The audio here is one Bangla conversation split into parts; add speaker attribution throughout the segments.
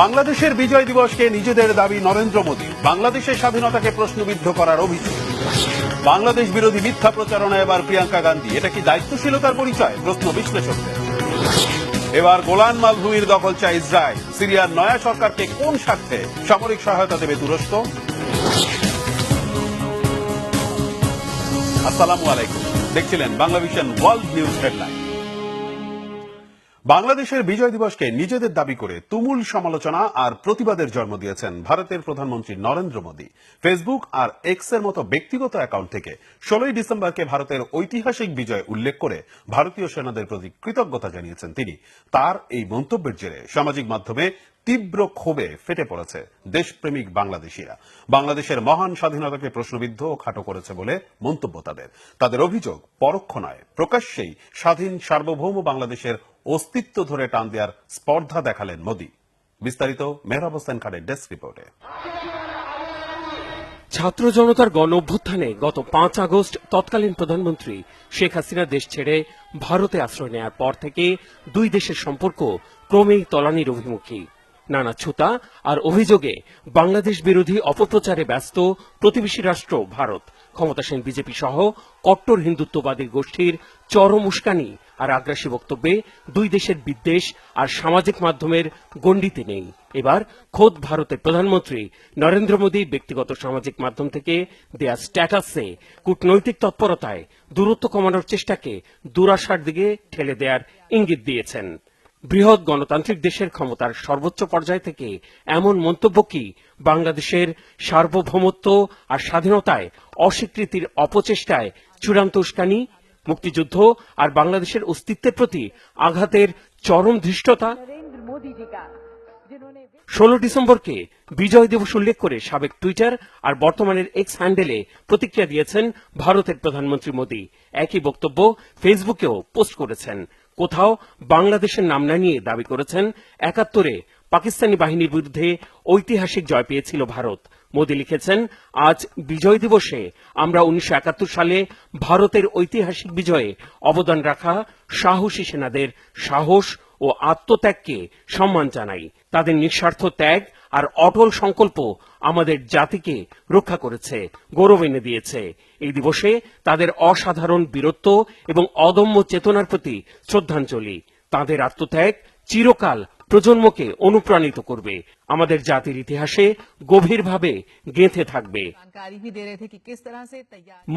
Speaker 1: বাংলাদেশের বিজয় দিবসকে নিজেদের দাবি নরেন্দ্র মোদী বাংলাদেশের স্বাধীনতাকে প্রশ্নবিদ্ধ করার অভিযোগ বাংলাদেশ বিরোধী মিথ্যা প্রচারণা এবার প্রিয়াঙ্কা গান্ধী এটা কি দায়িত্বশীলতার পরিচয় প্রশ্ন বিশ্লেষকদের এবার গোলান মালভূমির দখল চায় ইসরায়েল সিরিয়ার নয়া সরকারকে কোন স্বার্থে সামরিক সহায়তা দেবে তুরস্ক আসসালামু আলাইকুম দেখছিলেন বাংলাদেশের ওয়ার্ল্ড নিউজ হেডলাইন বাংলাদেশের বিজয় দিবসকে নিজেদের দাবি করে তুমুল সমালোচনা আর প্রতিবাদের জন্ম দিয়েছেন ভারতের প্রধানমন্ত্রী নরেন্দ্র মোদী ফেসবুক আর এক্স এর মতো ব্যক্তিগত অ্যাকাউন্ট থেকে ষোলোই ডিসেম্বরকে ভারতের ঐতিহাসিক বিজয় উল্লেখ করে ভারতীয় সেনাদের প্রতি কৃতজ্ঞতা জানিয়েছেন তিনি তার এই মন্তব্যের জেরে সামাজিক মাধ্যমে তীব্র ক্ষোভে ফেটে পড়েছে দেশপ্রেমিক বাংলাদেশিরা বাংলাদেশের মহান স্বাধীনতাকে প্রশ্নবিদ্ধ ও খাটো করেছে বলে মন্তব্য তাদের তাদের অভিযোগ পরোক্ষ নয় প্রকাশ্যেই স্বাধীন সার্বভৌম বাংলাদেশের অস্তিত্ব ধরে টান দেওয়ার স্পর্ধা দেখালেন মোদী বিস্তারিত মেহরাব হোসেন খানের ডেস্ক রিপোর্টে ছাত্র জনতার গণ অভ্যুত্থানে গত পাঁচ আগস্ট তৎকালীন প্রধানমন্ত্রী শেখ হাসিনা দেশ ছেড়ে ভারতে আশ্রয় নেওয়ার পর থেকে দুই দেশের সম্পর্ক ক্রমেই তলানির অভিমুখী নানা ছুতা আর অভিযোগে বাংলাদেশ বিরোধী অপপ্রচারে ব্যস্ত প্রতিবেশী রাষ্ট্র ভারত ক্ষমতাসীন বিজেপি সহ কট্টর হিন্দুত্ববাদী গোষ্ঠীর চরম উস্কানি আর আগ্রাসী বক্তব্যে দুই দেশের বিদ্বেষ আর সামাজিক মাধ্যমের গণ্ডিতে নেই এবার খোদ ভারতের প্রধানমন্ত্রী নরেন্দ্র মোদী ব্যক্তিগত সামাজিক মাধ্যম থেকে দেয়া স্ট্যাটাসে কূটনৈতিক তৎপরতায় দূরত্ব কমানোর চেষ্টাকে দুরাশার দিকে ঠেলে দেওয়ার ইঙ্গিত দিয়েছেন বৃহৎ গণতান্ত্রিক দেশের ক্ষমতার সর্বোচ্চ পর্যায় থেকে এমন মন্তব্য কি বাংলাদেশের সার্বভৌমত্ব আর স্বাধীনতায় অস্বীকৃতির অপচেষ্টায় চূড়ান্ত উস্কানি মুক্তিযুদ্ধ আর বাংলাদেশের অস্তিত্বের প্রতি আঘাতের চরম ধৃষ্টতা ষোলো ডিসেম্বরকে বিজয় দিবস উল্লেখ করে সাবেক টুইটার আর বর্তমানের এক্স হ্যান্ডেলে প্রতিক্রিয়া দিয়েছেন ভারতের প্রধানমন্ত্রী মোদী একই বক্তব্য ফেসবুকেও পোস্ট করেছেন কোথাও বাংলাদেশের নাম না নিয়ে দাবি করেছেন একাত্তরে পাকিস্তানি বাহিনীর বিরুদ্ধে ঐতিহাসিক জয় পেয়েছিল ভারত মোদী লিখেছেন আজ বিজয় দিবসে আমরা উনিশশো সালে ভারতের ঐতিহাসিক বিজয়ে অবদান রাখা সাহসী সেনাদের সাহস ও আত্মত্যাগকে সম্মান জানাই তাদের নিঃস্বার্থ ত্যাগ আর অটল সংকল্প আমাদের জাতিকে রক্ষা করেছে গৌরব এনে দিয়েছে এই দিবসে তাদের অসাধারণ বীরত্ব এবং অদম্য চেতনার প্রতি শ্রদ্ধাঞ্জলি তাদের আত্মত্যাগ চিরকাল প্রজন্মকে অনুপ্রাণিত করবে আমাদের জাতির ইতিহাসে গভীরভাবে গেঁথে থাকবে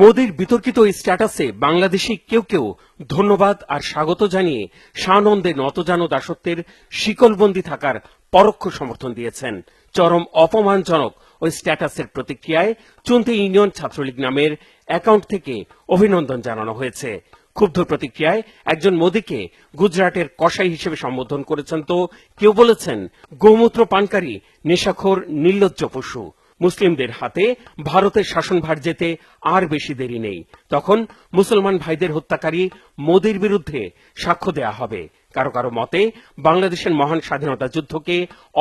Speaker 1: মোদীর বিতর্কিত এই স্ট্যাটাসে বাংলাদেশি কেউ কেউ ধন্যবাদ আর স্বাগত জানিয়ে সানন্দে নতজান দাসত্বের শিকলবন্দি থাকার পরোক্ষ সমর্থন দিয়েছেন চরম অপমানজনক ওই স্ট্যাটাসের প্রতিক্রিয়ায় চুনতি ইউনিয়ন ছাত্রলীগ নামের অ্যাকাউন্ট থেকে অভিনন্দন জানানো হয়েছে ক্ষুব্ধ প্রতিক্রিয়ায় একজন মোদীকে গুজরাটের কসাই হিসেবে সম্বোধন করেছেন তো কেউ বলেছেন গোমূত্র পানকারী নেশাখোর নির্লজ্জ পশু মুসলিমদের হাতে ভারতের শাসনভার যেতে আর বেশি দেরি নেই তখন মুসলমান ভাইদের হত্যাকারী মোদীর বিরুদ্ধে সাক্ষ্য দেয়া হবে কারো কারো মতে বাংলাদেশের মহান স্বাধীনতা যুদ্ধকে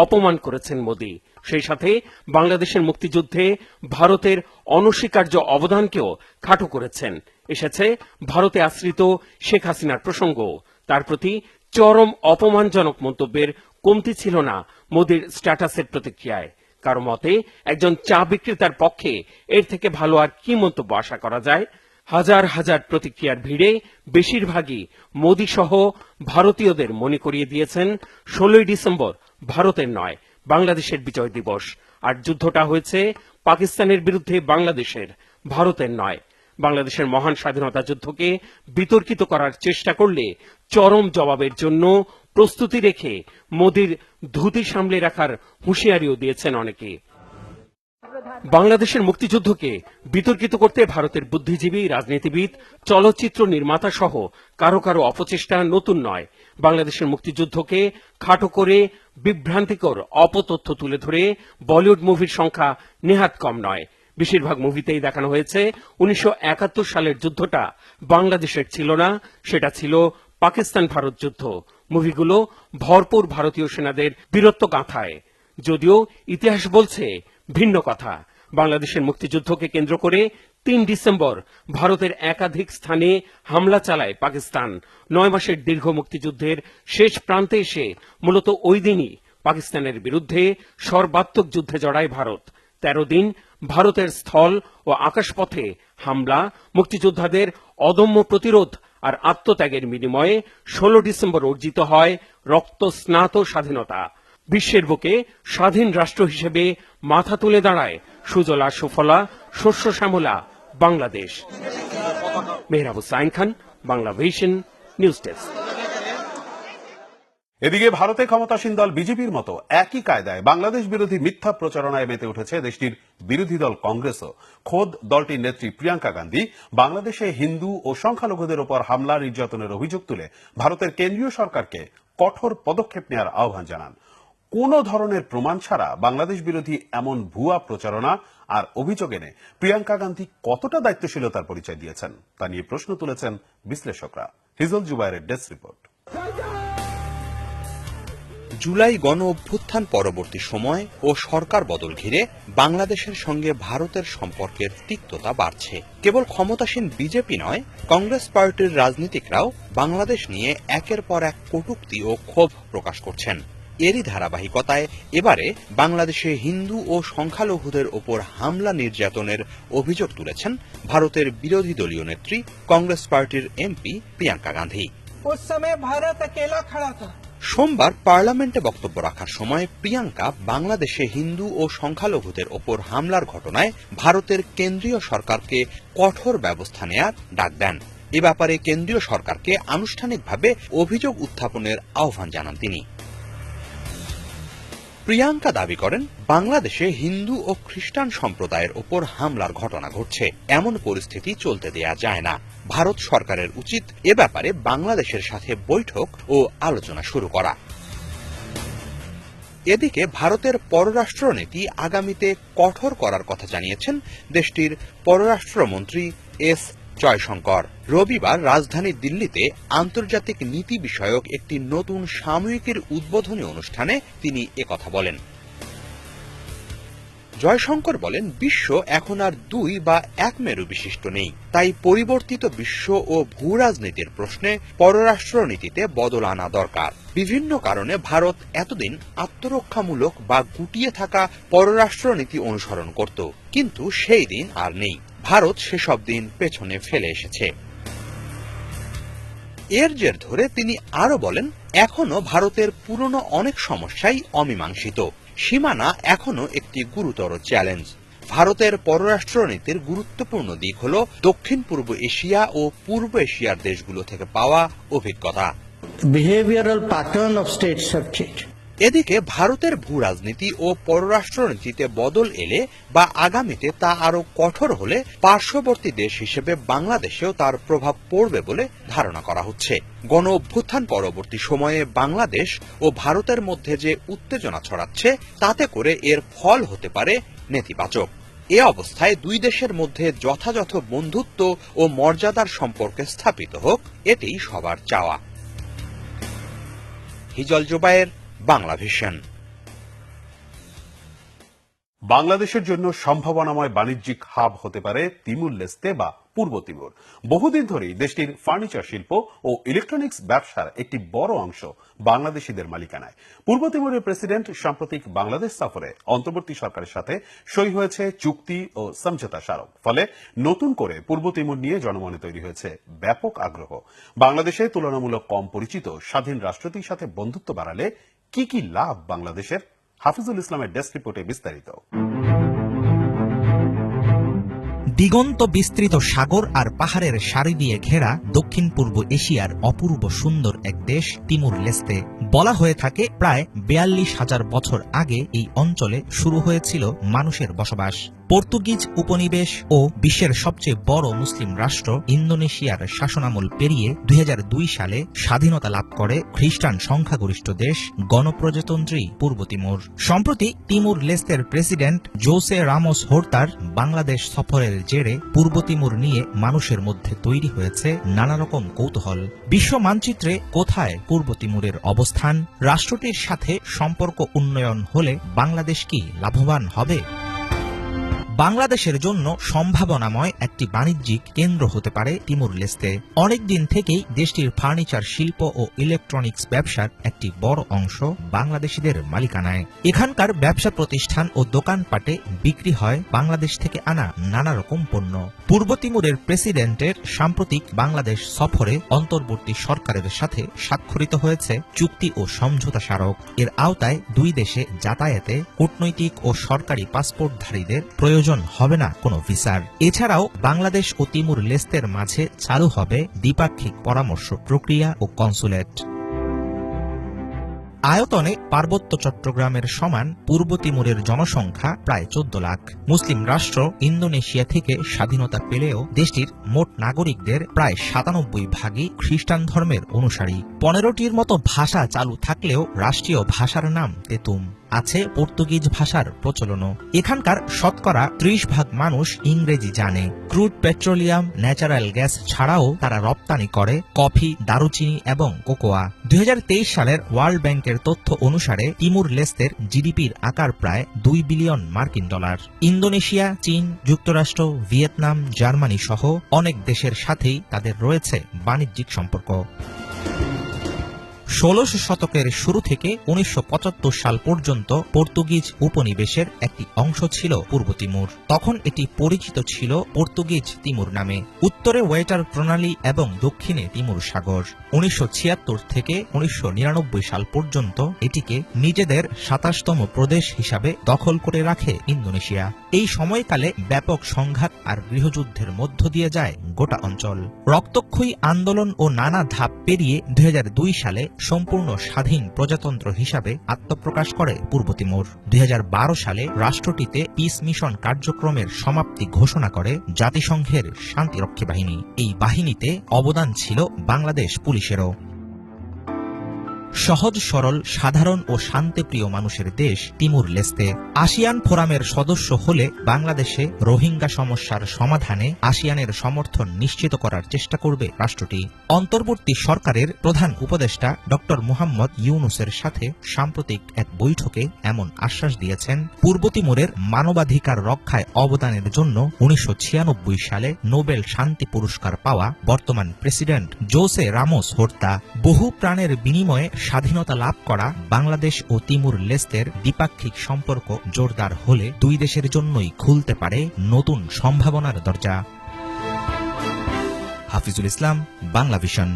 Speaker 1: অপমান করেছেন মোদী সেই সাথে বাংলাদেশের মুক্তিযুদ্ধে ভারতের অনস্বীকার্য অবদানকেও খাটো করেছেন এসেছে ভারতে আশ্রিত শেখ হাসিনার প্রসঙ্গ তার প্রতি চরম অপমানজনক মন্তব্যের কমতি ছিল না মোদীর স্ট্যাটাসের প্রতিক্রিয়ায় কারো মতে একজন চা বিক্রেতার পক্ষে এর থেকে ভালো আর কি মন্তব্য আশা করা যায় হাজার হাজার প্রতিক্রিয়ার ভিড়ে বেশিরভাগই মোদী সহ ভারতীয়দের মনে করিয়ে দিয়েছেন ষোলোই ডিসেম্বর ভারতের নয় বাংলাদেশের বিজয় দিবস আর যুদ্ধটা হয়েছে পাকিস্তানের বিরুদ্ধে বাংলাদেশের ভারতের নয় বাংলাদেশের মহান স্বাধীনতা যুদ্ধকে বিতর্কিত করার চেষ্টা করলে চরম জবাবের জন্য প্রস্তুতি রেখে মোদীর ধুতি সামলে রাখার হুঁশিয়ারিও দিয়েছেন অনেকে বাংলাদেশের মুক্তিযুদ্ধকে বিতর্কিত করতে ভারতের বুদ্ধিজীবী রাজনীতিবিদ চলচ্চিত্র নির্মাতা সহ কারো কারো অপচেষ্টা নতুন নয় বাংলাদেশের মুক্তিযুদ্ধকে খাটো করে বিভ্রান্তিকর অপতথ্য তুলে ধরে বলিউড মুভির সংখ্যা নেহাত কম নয় বেশিরভাগ মুভিতেই দেখানো হয়েছে উনিশশো সালের যুদ্ধটা বাংলাদেশের ছিল না সেটা ছিল পাকিস্তান ভারত যুদ্ধ মুভিগুলো ভরপুর ভারতীয় সেনাদের বীরত্ব গাঁথায় যদিও ইতিহাস বলছে ভিন্ন কথা বাংলাদেশের মুক্তিযুদ্ধকে কেন্দ্র করে তিন ডিসেম্বর ভারতের একাধিক স্থানে হামলা চালায় পাকিস্তান নয় মাসের দীর্ঘ মুক্তিযুদ্ধের শেষ প্রান্তে এসে মূলত ওই দিনই পাকিস্তানের বিরুদ্ধে সর্বাত্মক যুদ্ধে জড়ায় ভারত তেরো দিন ভারতের স্থল ও আকাশপথে হামলা মুক্তিযোদ্ধাদের অদম্য প্রতিরোধ আর আত্মত্যাগের বিনিময়ে ষোলো ডিসেম্বর অর্জিত হয় রক্তস্নাত স্বাধীনতা বিশ্বের বুকে স্বাধীন রাষ্ট্র হিসেবে মাথা তুলে দাঁড়ায় সুজলা সুফলা শস্য শ্যামলা Bangladesh Mehrab Hussain Khan Bangla vision news desk এদিকে ভারতে ক্ষমতাসীন দল বিজেপির মতো একই কায়দায় বাংলাদেশ বিরোধী মিথ্যা প্রচারণায় মেতে উঠেছে দেশটির বিরোধী দল কংগ্রেসও খোদ দলটির নেত্রী প্রিয়াঙ্কা গান্ধী বাংলাদেশে হিন্দু ও সংখ্যালঘুদের ওপর হামলা নির্যাতনের অভিযোগ তুলে ভারতের কেন্দ্রীয় সরকারকে কঠোর পদক্ষেপ নেওয়ার আহ্বান জানান কোনো ধরনের প্রমাণ ছাড়া বাংলাদেশ বিরোধী এমন ভুয়া প্রচারণা আর অভিযোগ এনে প্রিয়াঙ্কা গান্ধী কতটা দায়িত্বশীলতার পরিচয় দিয়েছেন তা নিয়ে প্রশ্ন তুলেছেন বিশ্লেষকরা হিজল জুবাইরের ডেস্ক রিপোর্ট জুলাই গণ অভ্যুত্থান পরবর্তী সময় ও সরকার বদল ঘিরে বাংলাদেশের সঙ্গে ভারতের সম্পর্কের তিক্ততা বাড়ছে কেবল ক্ষমতাসীন বিজেপি নয় কংগ্রেস পার্টির রাজনীতিকরাও বাংলাদেশ নিয়ে একের পর এক কটুক্তি ও ক্ষোভ প্রকাশ করছেন এরই ধারাবাহিকতায় এবারে বাংলাদেশে হিন্দু ও সংখ্যালঘুদের ওপর হামলা নির্যাতনের অভিযোগ তুলেছেন ভারতের বিরোধী দলীয় নেত্রী কংগ্রেস পার্টির এমপি প্রিয়াঙ্কা গান্ধী সোমবার পার্লামেন্টে বক্তব্য রাখার সময় প্রিয়াঙ্কা বাংলাদেশে হিন্দু ও সংখ্যালঘুদের ওপর হামলার ঘটনায় ভারতের কেন্দ্রীয় সরকারকে কঠোর ব্যবস্থা নেয়ার ডাক দেন এ ব্যাপারে কেন্দ্রীয় সরকারকে আনুষ্ঠানিকভাবে অভিযোগ উত্থাপনের আহ্বান জানান তিনি প্রিয়াঙ্কা দাবি করেন বাংলাদেশে হিন্দু ও খ্রিস্টান সম্প্রদায়ের ওপর হামলার ঘটনা ঘটছে এমন পরিস্থিতি চলতে দেয়া যায় না ভারত সরকারের উচিত এ ব্যাপারে বাংলাদেশের সাথে বৈঠক ও আলোচনা শুরু করা এদিকে ভারতের পররাষ্ট্রনীতি আগামীতে কঠোর করার কথা জানিয়েছেন দেশটির পররাষ্ট্রমন্ত্রী এস জয়শঙ্কর রবিবার রাজধানী দিল্লিতে আন্তর্জাতিক নীতি বিষয়ক একটি নতুন সাময়িকীর উদ্বোধনী অনুষ্ঠানে তিনি একথা বলেন জয়শঙ্কর বলেন বিশ্ব এখন আর দুই বা এক মেরু বিশিষ্ট নেই তাই পরিবর্তিত বিশ্ব ও ভূ রাজনীতির প্রশ্নে পররাষ্ট্রনীতিতে বদল আনা দরকার বিভিন্ন কারণে ভারত এতদিন আত্মরক্ষামূলক বা গুটিয়ে থাকা পররাষ্ট্রনীতি অনুসরণ করত কিন্তু সেই দিন আর নেই ভারত সেসব দিন পেছনে ফেলে এসেছে এর জের ধরে তিনি আরো বলেন এখনো ভারতের পুরনো অনেক সমস্যাই অমীমাংসিত সীমানা এখনো একটি গুরুতর চ্যালেঞ্জ ভারতের পররাষ্ট্রনীতির গুরুত্বপূর্ণ দিক হল দক্ষিণ পূর্ব এশিয়া ও পূর্ব এশিয়ার দেশগুলো থেকে পাওয়া অভিজ্ঞতা behavioral pattern of states have এদিকে ভারতের ভূ রাজনীতি ও পররাষ্ট্রনীতিতে বদল এলে বা আগামীতে তা আরও কঠোর হলে পার্শ্ববর্তী দেশ হিসেবে বাংলাদেশেও তার প্রভাব পড়বে বলে ধারণা করা হচ্ছে গণ অভ্যুত্থান পরবর্তী সময়ে বাংলাদেশ ও ভারতের মধ্যে যে উত্তেজনা ছড়াচ্ছে তাতে করে এর ফল হতে পারে নেতিবাচক এ অবস্থায় দুই দেশের মধ্যে যথাযথ বন্ধুত্ব ও মর্যাদার সম্পর্কে স্থাপিত হোক এটাই সবার চাওয়া হিজল জুবায়ের বাংলাভিশন বাংলাদেশের জন্য সম্ভাবনাময় বাণিজ্যিক হাব হতে পারে তিমুর লেস্তে বা পূর্ব তিমুর বহুদিন ধরেই দেশটির ফার্নিচার শিল্প ও ইলেকট্রনিক্স ব্যবসার একটি বড় অংশ বাংলাদেশিদের মালিকানায় পূর্ব তিমুরের প্রেসিডেন্ট সাম্প্রতিক বাংলাদেশ সফরে অন্তর্বর্তী সরকারের সাথে সই হয়েছে চুক্তি ও সমঝোতা স্মারক ফলে নতুন করে পূর্ব তিমুর নিয়ে জনমনে তৈরি হয়েছে ব্যাপক আগ্রহ বাংলাদেশে তুলনামূলক কম পরিচিত স্বাধীন রাষ্ট্রটির সাথে বন্ধুত্ব বাড়ালে কি কি লাভ বাংলাদেশের হাফিজুল ইসলামের ডেস্ক রিপোর্টে বিস্তারিত দিগন্ত বিস্তৃত সাগর আর পাহাড়ের সারি দিয়ে ঘেরা দক্ষিণ পূর্ব এশিয়ার অপূর্ব সুন্দর এক দেশ তিমুর লেস্তে বলা হয়ে থাকে প্রায় বেয়াল্লিশ হাজার বছর আগে এই অঞ্চলে শুরু হয়েছিল মানুষের বসবাস পর্তুগিজ উপনিবেশ ও বিশ্বের সবচেয়ে বড় মুসলিম রাষ্ট্র ইন্দোনেশিয়ার শাসনামল পেরিয়ে দুই সালে স্বাধীনতা লাভ করে খ্রিস্টান সংখ্যাগরিষ্ঠ দেশ গণপ্রজাতন্ত্রী পূর্ব তিমুর সম্প্রতি তিমুর লেস্তের প্রেসিডেন্ট জোসে রামোস হোর্তার বাংলাদেশ সফরের জেরে পূর্ব তিমুর নিয়ে মানুষের মধ্যে তৈরি হয়েছে নানা রকম কৌতূহল বিশ্ব মানচিত্রে কোথায় পূর্ব তিমুরের অবস্থান রাষ্ট্রটির সাথে সম্পর্ক উন্নয়ন হলে বাংলাদেশ কি লাভবান হবে বাংলাদেশের জন্য সম্ভাবনাময় একটি বাণিজ্যিক কেন্দ্র হতে পারে তিমুর লেস্তে অনেকদিন থেকেই দেশটির ফার্নিচার শিল্প ও ইলেকট্রনিক্স ব্যবসার একটি বড় অংশ বাংলাদেশিদের মালিকানায় এখানকার ব্যবসা প্রতিষ্ঠান ও দোকানপাটে বিক্রি হয় বাংলাদেশ থেকে আনা নানা রকম পণ্য পূর্ব তিমুরের প্রেসিডেন্টের সাম্প্রতিক বাংলাদেশ সফরে অন্তর্বর্তী সরকারের সাথে স্বাক্ষরিত হয়েছে চুক্তি ও সমঝোতা স্মারক এর আওতায় দুই দেশে যাতায়াতে কূটনৈতিক ও সরকারি পাসপোর্টধারীদের প্রয়োজন প্রয়োজন হবে না কোনো ভিসার এছাড়াও বাংলাদেশ ও তিমুর লেস্তের মাঝে চালু হবে দ্বিপাক্ষিক পরামর্শ প্রক্রিয়া ও কনসুলেট আয়তনে পার্বত্য চট্টগ্রামের সমান পূর্ব তিমুরের জনসংখ্যা প্রায় চোদ্দ লাখ মুসলিম রাষ্ট্র ইন্দোনেশিয়া থেকে স্বাধীনতা পেলেও দেশটির মোট নাগরিকদের প্রায় সাতানব্বই ভাগই খ্রিস্টান ধর্মের অনুসারী পনেরোটির মতো ভাষা চালু থাকলেও রাষ্ট্রীয় ভাষার নাম তেতুম আছে পর্তুগিজ ভাষার প্রচলনও এখানকার শতকরা ত্রিশ ভাগ মানুষ ইংরেজি জানে ক্রুড পেট্রোলিয়াম ন্যাচারাল গ্যাস ছাড়াও তারা রপ্তানি করে কফি দারুচিনি এবং কোকোয়া দুই সালের ওয়ার্ল্ড ব্যাংকের তথ্য অনুসারে তিমুর লেস্তের জিডিপির আকার প্রায় দুই বিলিয়ন মার্কিন ডলার ইন্দোনেশিয়া চীন যুক্তরাষ্ট্র ভিয়েতনাম জার্মানি সহ অনেক দেশের সাথেই তাদের রয়েছে বাণিজ্যিক সম্পর্ক ষোলশ শতকের শুরু থেকে উনিশশো সাল পর্যন্ত পর্তুগিজ উপনিবেশের একটি অংশ ছিল পূর্ব তিমুর তখন এটি পরিচিত ছিল পর্তুগিজ তিমুর নামে উত্তরে ওয়েটার প্রণালী এবং দক্ষিণে তিমুর সাগর উনিশশো থেকে উনিশশো সাল পর্যন্ত এটিকে নিজেদের সাতাশতম প্রদেশ হিসাবে দখল করে রাখে ইন্দোনেশিয়া এই সময়কালে ব্যাপক সংঘাত আর গৃহযুদ্ধের মধ্য দিয়ে যায় গোটা অঞ্চল রক্তক্ষয়ী আন্দোলন ও নানা ধাপ পেরিয়ে দুই সালে সম্পূর্ণ স্বাধীন প্রজাতন্ত্র হিসাবে আত্মপ্রকাশ করে পূর্ব তিমোর দুই সালে রাষ্ট্রটিতে পিস মিশন কার্যক্রমের সমাপ্তি ঘোষণা করে জাতিসংঘের শান্তিরক্ষী বাহিনী এই বাহিনীতে অবদান ছিল বাংলাদেশ পুলিশেরও সহজ সরল সাধারণ ও শান্তিপ্রিয় মানুষের দেশ তিমুর লেস্তে আসিয়ান ফোরামের সদস্য হলে বাংলাদেশে রোহিঙ্গা সমস্যার সমাধানে আসিয়ানের সমর্থন নিশ্চিত করার চেষ্টা করবে রাষ্ট্রটি অন্তর্বর্তী সরকারের প্রধান উপদেষ্টা ড মোহাম্মদ ইউনুসের সাথে সাম্প্রতিক এক বৈঠকে এমন আশ্বাস দিয়েছেন পূর্ব তিমুরের মানবাধিকার রক্ষায় অবদানের জন্য উনিশশো সালে নোবেল শান্তি পুরস্কার পাওয়া বর্তমান প্রেসিডেন্ট জোসে রামোস হর্তা বহু প্রাণের বিনিময়ে স্বাধীনতা লাভ করা বাংলাদেশ ও তিমুর লেস্তের দ্বিপাক্ষিক সম্পর্ক জোরদার হলে দুই দেশের জন্যই খুলতে পারে নতুন সম্ভাবনার দরজা হাফিজুল ইসলাম বাংলা ভিশন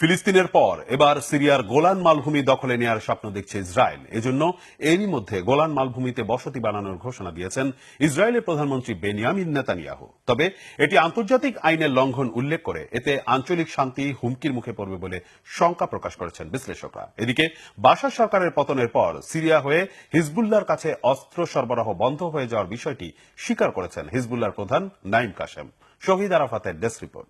Speaker 1: ফিলিস্তিনের পর এবার সিরিয়ার গোলান মালভূমি দখলে নেয়ার স্বপ্ন দেখছে ইসরায়েল এজন্য এরই মধ্যে গোলান মালভূমিতে বসতি বানানোর ঘোষণা দিয়েছেন ইসরায়েলের প্রধানমন্ত্রী বেনিয়ামিন নেতানিয়াহু তবে এটি আন্তর্জাতিক আইনের লঙ্ঘন উল্লেখ করে এতে আঞ্চলিক শান্তি হুমকির মুখে পড়বে বলে শঙ্কা প্রকাশ করেছেন বিশ্লেষকরা এদিকে বাশার সরকারের পতনের পর সিরিয়া হয়ে হিজবুল্লার কাছে অস্ত্র সরবরাহ বন্ধ হয়ে যাওয়ার বিষয়টি স্বীকার করেছেন হিজবুল্লার প্রধান নাইম কাশেম শহীদ আরাফাতের ডেস্ক রিপোর্ট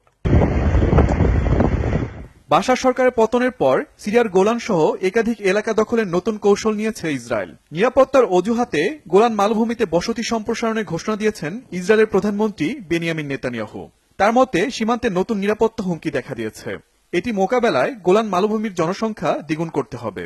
Speaker 1: বাসার সরকারের পতনের পর সিরিয়ার গোলান সহ একাধিক এলাকা দখলের নতুন কৌশল নিয়েছে ইসরায়েল নিরাপত্তার অজুহাতে গোলান মালভূমিতে বসতি সম্প্রসারণের ঘোষণা দিয়েছেন ইসরায়েলের প্রধানমন্ত্রী বেনিয়ামিন নেতানিয়াহু তার মতে সীমান্তে নতুন নিরাপত্তা হুমকি দেখা দিয়েছে এটি মোকাবেলায় গোলান মালভূমির জনসংখ্যা দ্বিগুণ করতে হবে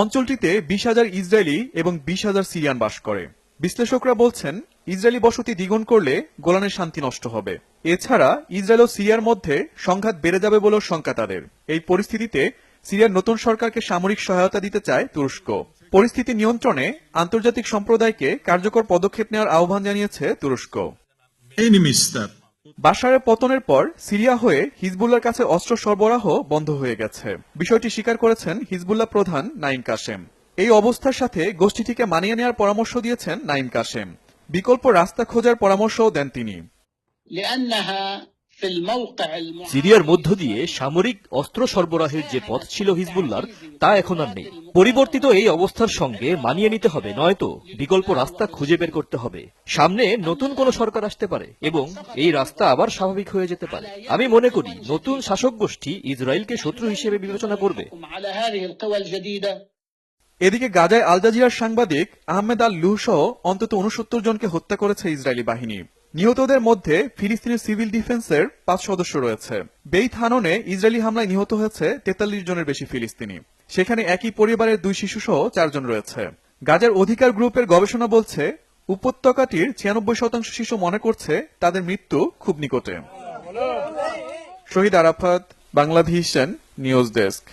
Speaker 1: অঞ্চলটিতে বিশ হাজার ইসরায়েলি এবং বিশ হাজার সিরিয়ান বাস করে বিশ্লেষকরা বলছেন ইসরায়েলি বসতি দ্বিগুণ করলে গোলানের শান্তি নষ্ট হবে এছাড়া ইসরায়েল ও সিরিয়ার মধ্যে সংঘাত বেড়ে যাবে বলেও শঙ্কা তাদের এই পরিস্থিতিতে সিরিয়ার নতুন সরকারকে সামরিক সহায়তা দিতে চায় তুরস্ক পরিস্থিতি নিয়ন্ত্রণে আন্তর্জাতিক সম্প্রদায়কে কার্যকর পদক্ষেপ নেওয়ার আহ্বান জানিয়েছে তুরস্ক বাসারের পতনের পর সিরিয়া হয়ে হিজবুল্লার কাছে অস্ত্র সরবরাহ বন্ধ হয়ে গেছে বিষয়টি স্বীকার করেছেন হিজবুল্লাহ প্রধান নাইম কাশেম এই অবস্থার সাথে গোষ্ঠীটিকে মানিয়ে নেওয়ার পরামর্শ দিয়েছেন নাইম কাশেম বিকল্প রাস্তা খোঁজার পরামর্শও দেন তিনি সিরিয়ার মধ্য দিয়ে সামরিক অস্ত্র সরবরাহের যে পথ ছিল হিজবুল্লার তা এখন আর নেই পরিবর্তিত এই অবস্থার সঙ্গে মানিয়ে নিতে হবে নয়তো বিকল্প রাস্তা খুঁজে বের করতে হবে সামনে নতুন কোন সরকার আসতে পারে এবং এই রাস্তা আবার স্বাভাবিক হয়ে যেতে পারে আমি মনে করি নতুন শাসক গোষ্ঠী ইসরায়েলকে শত্রু হিসেবে বিবেচনা করবে এদিকে গাজায় আল জাজিরার সাংবাদিক আহমেদ আল লুহ সহ অন্তত উনসত্তর জনকে হত্যা করেছে ইসরায়েলি বাহিনী নিহতদের মধ্যে ফিলিস্তিনের সিভিল ডিফেন্সের পাঁচ সদস্য রয়েছে বেই থাননে ইসরায়েলি হামলায় নিহত হয়েছে তেতাল্লিশ জনের বেশি ফিলিস্তিনি সেখানে একই পরিবারের দুই শিশু সহ চারজন রয়েছে গাজার অধিকার গ্রুপের গবেষণা বলছে উপত্যকাটির ছিয়ানব্বই শতাংশ শিশু মনে করছে তাদের মৃত্যু খুব নিকটে শহীদ আরাফাত বাংলাদেশ নিউজ ডেস্ক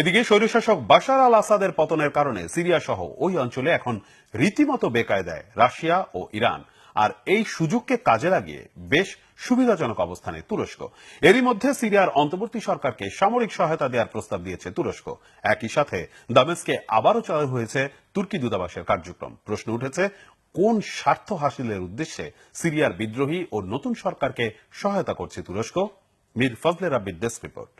Speaker 1: এদিকে স্বৈরশাসক বাশার আল আসাদের পতনের কারণে সিরিয়া সহ ওই অঞ্চলে এখন রীতিমতো বেকায়দায় রাশিয়া ও ইরান আর এই সুযোগকে কাজে লাগিয়ে বেশ সুবিধাজনক অবস্থানে তুরস্ক এরই মধ্যে সিরিয়ার অন্তর্বর্তী সরকারকে সামরিক সহায়তা দেওয়ার প্রস্তাব দিয়েছে তুরস্ক একই সাথে দামেস্কে আবারও চালু হয়েছে তুর্কি দূতাবাসের কার্যক্রম প্রশ্ন উঠেছে কোন স্বার্থ হাসিলের উদ্দেশ্যে সিরিয়ার বিদ্রোহী ও নতুন সরকারকে সহায়তা করছে তুরস্ক মির ফজলের রাব্বির রিপোর্ট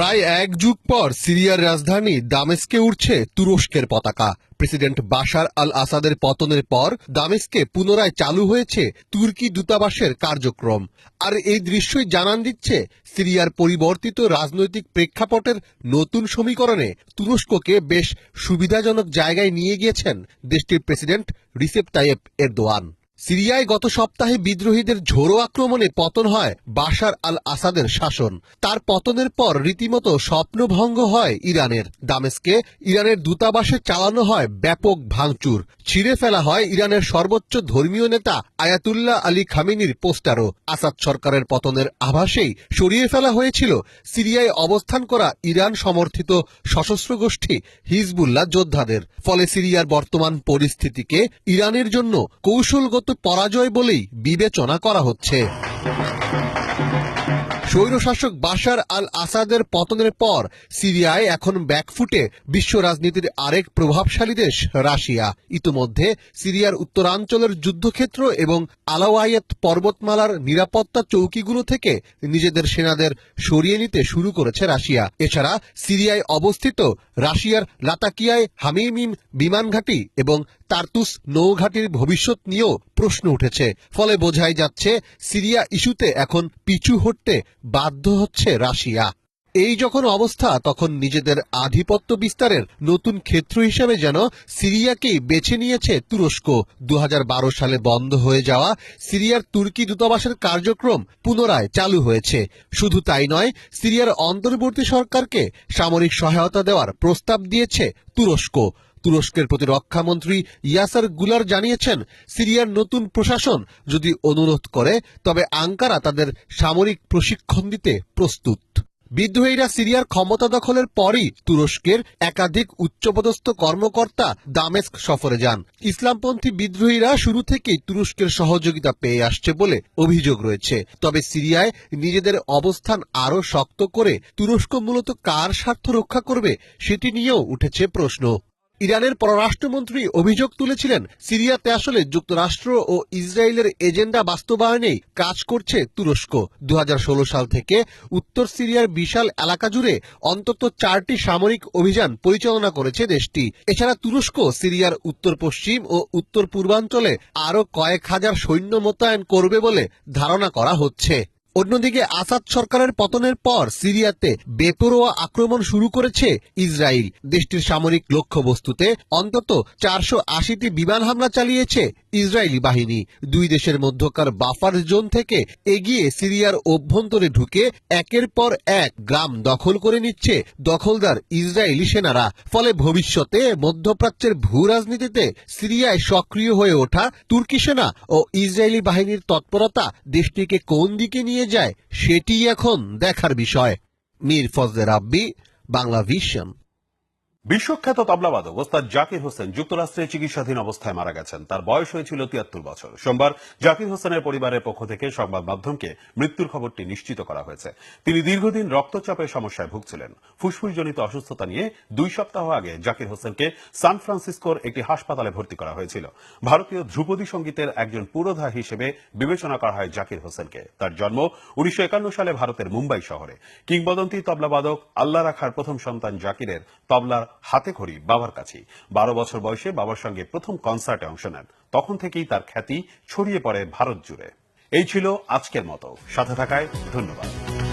Speaker 1: প্রায় এক যুগ পর সিরিয়ার রাজধানী দামেস্কে উঠছে তুরস্কের পতাকা প্রেসিডেন্ট বাশার আল আসাদের পতনের পর দামেস্কে পুনরায় চালু হয়েছে তুর্কি দূতাবাসের কার্যক্রম আর এই দৃশ্যই জানান দিচ্ছে সিরিয়ার পরিবর্তিত রাজনৈতিক প্রেক্ষাপটের নতুন সমীকরণে তুরস্ককে বেশ সুবিধাজনক জায়গায় নিয়ে গিয়েছেন দেশটির প্রেসিডেন্ট রিসেপ তাইয়েপ এরদোয়ান সিরিয়ায় গত সপ্তাহে বিদ্রোহীদের ঝোড়ো আক্রমণে পতন হয় বাশার আল আসাদের শাসন তার পতনের পর রীতিমতো স্বপ্নভঙ্গ হয় ইরানের দামেস্কে ইরানের দূতাবাসে চালানো হয় ব্যাপক ভাঙচুর ছিঁড়ে ফেলা হয় ইরানের সর্বোচ্চ ধর্মীয় নেতা আয়াতুল্লাহ আলী খামিনির পোস্টারও আসাদ সরকারের পতনের আভাসেই সরিয়ে ফেলা হয়েছিল সিরিয়ায় অবস্থান করা ইরান সমর্থিত সশস্ত্র গোষ্ঠী হিজবুল্লাহ যোদ্ধাদের ফলে সিরিয়ার বর্তমান পরিস্থিতিকে ইরানের জন্য কৌশলগত পরাজয় বলেই বিবেচনা করা হচ্ছে স্বৈরশাসক বাশার আল আসাদের পতনের পর সিরিয়ায় এখন ব্যাকফুটে বিশ্ব রাজনীতির আরেক প্রভাবশালী দেশ রাশিয়া ইতোমধ্যে সিরিয়ার উত্তরাঞ্চলের যুদ্ধক্ষেত্র এবং আলাওয়ায়েত পর্বতমালার নিরাপত্তা চৌকিগুলো থেকে নিজেদের সেনাদের সরিয়ে নিতে শুরু করেছে রাশিয়া এছাড়া সিরিয়ায় অবস্থিত রাশিয়ার লাতাকিয়ায় হামিমিম বিমান ঘাঁটি এবং তার্তুস নৌঘাটির ভবিষ্যৎ নিয়েও প্রশ্ন উঠেছে ফলে বোঝাই যাচ্ছে সিরিয়া ইস্যুতে এখন পিছু হটতে বাধ্য হচ্ছে রাশিয়া এই যখন অবস্থা তখন নিজেদের আধিপত্য বিস্তারের নতুন ক্ষেত্র হিসেবে যেন সিরিয়াকেই বেছে নিয়েছে তুরস্ক দু সালে বন্ধ হয়ে যাওয়া সিরিয়ার তুর্কি দূতাবাসের কার্যক্রম পুনরায় চালু হয়েছে শুধু তাই নয় সিরিয়ার অন্তর্বর্তী সরকারকে সামরিক সহায়তা দেওয়ার প্রস্তাব দিয়েছে তুরস্ক তুরস্কের প্রতিরক্ষামন্ত্রী ইয়াসার গুলার জানিয়েছেন সিরিয়ার নতুন প্রশাসন যদি অনুরোধ করে তবে আঙ্কারা তাদের সামরিক প্রশিক্ষণ দিতে প্রস্তুত বিদ্রোহীরা সিরিয়ার ক্ষমতা দখলের পরই তুরস্কের একাধিক উচ্চপদস্থ কর্মকর্তা দামেস্ক সফরে যান ইসলামপন্থী বিদ্রোহীরা শুরু থেকেই তুরস্কের সহযোগিতা পেয়ে আসছে বলে অভিযোগ রয়েছে তবে সিরিয়ায় নিজেদের অবস্থান আরও শক্ত করে তুরস্ক মূলত কার স্বার্থ রক্ষা করবে সেটি নিয়েও উঠেছে প্রশ্ন ইরানের পররাষ্ট্রমন্ত্রী অভিযোগ তুলেছিলেন সিরিয়াতে আসলে যুক্তরাষ্ট্র ও ইসরায়েলের এজেন্ডা বাস্তবায়নেই কাজ করছে তুরস্ক দু সাল থেকে উত্তর সিরিয়ার বিশাল এলাকা জুড়ে অন্তত চারটি সামরিক অভিযান পরিচালনা করেছে দেশটি এছাড়া তুরস্ক সিরিয়ার উত্তর পশ্চিম ও উত্তর পূর্বাঞ্চলে আরও কয়েক হাজার সৈন্য মোতায়েন করবে বলে ধারণা করা হচ্ছে অন্যদিকে আসাদ সরকারের পতনের পর সিরিয়াতে বেপরোয়া আক্রমণ শুরু করেছে ইসরায়েল দেশটির সামরিক লক্ষ্যবস্তুতে অন্তত চারশো আশিটি বিমান হামলা চালিয়েছে ইসরায়েলি বাহিনী দুই দেশের মধ্যকার বাফার জোন থেকে এগিয়ে সিরিয়ার অভ্যন্তরে ঢুকে একের পর এক গ্রাম দখল করে নিচ্ছে দখলদার ইসরায়েলি সেনারা ফলে ভবিষ্যতে মধ্যপ্রাচ্যের ভূ রাজনীতিতে সিরিয়ায় সক্রিয় হয়ে ওঠা তুর্কি সেনা ও ইসরায়েলি বাহিনীর তৎপরতা দেশটিকে কোন দিকে নিয়ে নিয়ে যায় সেটি এখন দেখার বিষয় মীর ফজলের আব্বি বাংলা ভিশন বিশ্বখ্যাত তবলাবাদক ওস্তাদ জাকির হোসেন যুক্তরাষ্ট্রে চিকিৎসাধীন অবস্থায় মারা গেছেন তার বয়স হয়েছিল তিয়াত্তর বছর সোমবার জাকির হোসেনের পরিবারের পক্ষ থেকে সংবাদ মাধ্যমকে মৃত্যুর খবরটি নিশ্চিত করা হয়েছে তিনি দীর্ঘদিন রক্তচাপের সমস্যায় ভুগছিলেন ফুসফুসজনিত অসুস্থতা নিয়ে দুই সপ্তাহ আগে জাকির হোসেনকে সান ফ্রান্সিসকোর একটি হাসপাতালে ভর্তি করা হয়েছিল ভারতীয় ধ্রুপদী সঙ্গীতের একজন পুরোধা হিসেবে বিবেচনা করা হয় জাকির হোসেনকে তার জন্ম উনিশশো সালে ভারতের মুম্বাই শহরে কিংবদন্তি তবলাবাদক আল্লাহ রাখার প্রথম সন্তান জাকিরের তবলা হাতে খড়ি বাবার কাছে বারো বছর বয়সে বাবার সঙ্গে প্রথম কনসার্টে অংশ নেন তখন থেকেই তার খ্যাতি ছড়িয়ে পড়ে ভারত জুড়ে এই ছিল আজকের মতো সাথে থাকায় ধন্যবাদ